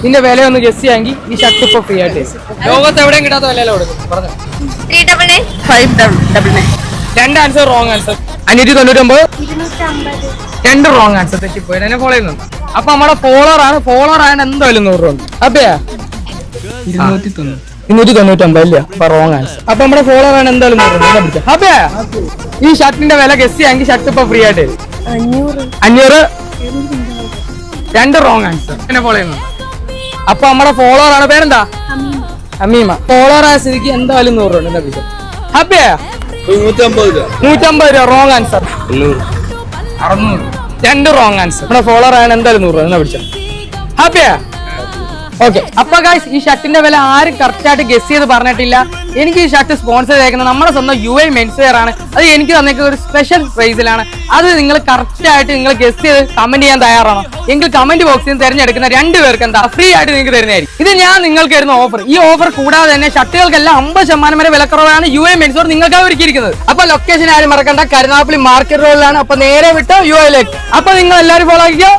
ഇതിന്റെ വില ഒന്ന് ഗസ് ചെയ്യാമെങ്കിൽ ഈ ഷർട്ട് ഇപ്പൊ ഫ്രീ ആയിട്ട്. ലോകത്ത് എവിടെയും കിട്ടാത്ത വില കൊടുക്കും പറഞ്ഞു. Three double nine five double nine രണ്ട് ആൻസർ റോങ് ആൻസർ അഞ്ഞൂറ്റി തൊണ്ണൂറ്റൊമ്പത്? രണ്ട് റോങ് ആൻസർ തെറ്റിപ്പോയി. എന്നെ ഫോളോ ചെയ്യുന്നുണ്ട്. അപ്പൊ നമ്മുടെ ഫോളോർ ആണ്. ഫോളോർ ആണ് എന്തായാലും നൂറ് രൂപ അപ്പയാ ഇരുന്നൂറ്റി തൊണ്ണൂറ്റൊമ്പത് ഇല്ല അപ്പൊ റോങ് ആൻസർ അപ്പൊ നമ്മുടെ ഫോളോർ ആണ് എന്തായാലും നൂറ് രൂപ. അപ്പയാ ഈ ഷർട്ടിന്റെ വില ഗസ് ചെയ്യാമെങ്കിൽ ഷർട്ട് ഇപ്പൊ ഫ്രീ ആയിട്ട് അഞ്ഞൂറ്. രണ്ട് റോങ് ആൻസർ എന്നെ ഫോളോ ചെയ്യുന്നുണ്ട്. അപ്പൊ നമ്മുടെ ഫോളോവർ ആണ് പേരെന്താ? അമീമ ഫോളോവർ ആയ സ്ഥിതിക്ക് എന്തായാലും നൂറ് രൂപ എന്താ പിടിച്ചോ. ഹാപ്പിയാ? നൂറ്റമ്പത് രൂപ. റോങ് ആൻസർ അറുന്നൂറ്. രണ്ട് റോങ് ആൻസർ നമ്മുടെ ഫോളോവർ ആണ് എന്തായാലും നൂറ് രൂപ എന്നാ ഹാപ്പിയാ? ഓക്കെ അപ്പൊ ഗായ്സ് ഈ ഷർട്ടിന്റെ വില ആരും കറക്റ്റ് ആയിട്ട് ഗസ് ചെയ്ത് പറഞ്ഞിട്ടില്ല. എനിക്ക് ഈ ഷർട്ട് സ്പോൺസർ ചെയ്തേക്കുന്നത് നമ്മുടെ സ്വന്തം യു ഐ മെൻസ് വെയർ ആണ്. അത് എനിക്ക് തന്നേക്ക് ഒരു സ്പെഷ്യൽ പ്രൈസിലാണ് അത് നിങ്ങൾ കറക്റ്റ് ആയിട്ട് നിങ്ങൾ ഗസ് ചെയ്ത് കമന്റ് ചെയ്യാൻ തയ്യാറാണോ? എങ്കിൽ കമന്റ് ബോക്സിൽ നിന്ന് തിരഞ്ഞെടുക്കുന്ന രണ്ട് പേർക്ക് എന്താ ഫ്രീ ആയിട്ട് നിങ്ങൾക്ക് തരുന്നതായിരിക്കും. ഇത് ഞാൻ നിങ്ങൾക്ക് തരുന്ന ഓഫർ ഈ ഓഫർ കൂടാതെ തന്നെ ഷർട്ടുകൾക്കെല്ലാം അമ്പത് ശതമാനം വരെ വിലക്കുറവാണ് യു ഐ മെൻസ് വെയർ നിങ്ങൾക്കാണ് ഒരുക്കിയിരിക്കുന്നത്. അപ്പൊ ലൊക്കേഷൻ ആരും മറക്കണ്ട. കരുനാപ്പള്ളി മാർക്കറ്റ് റോഡിലാണ് അപ്പൊ നേരെ വിട്ട് യു ഐയിലേക്ക് അപ്പൊ നിങ്ങൾ എല്ലാവരും ഫോളോ ആക്കിയോ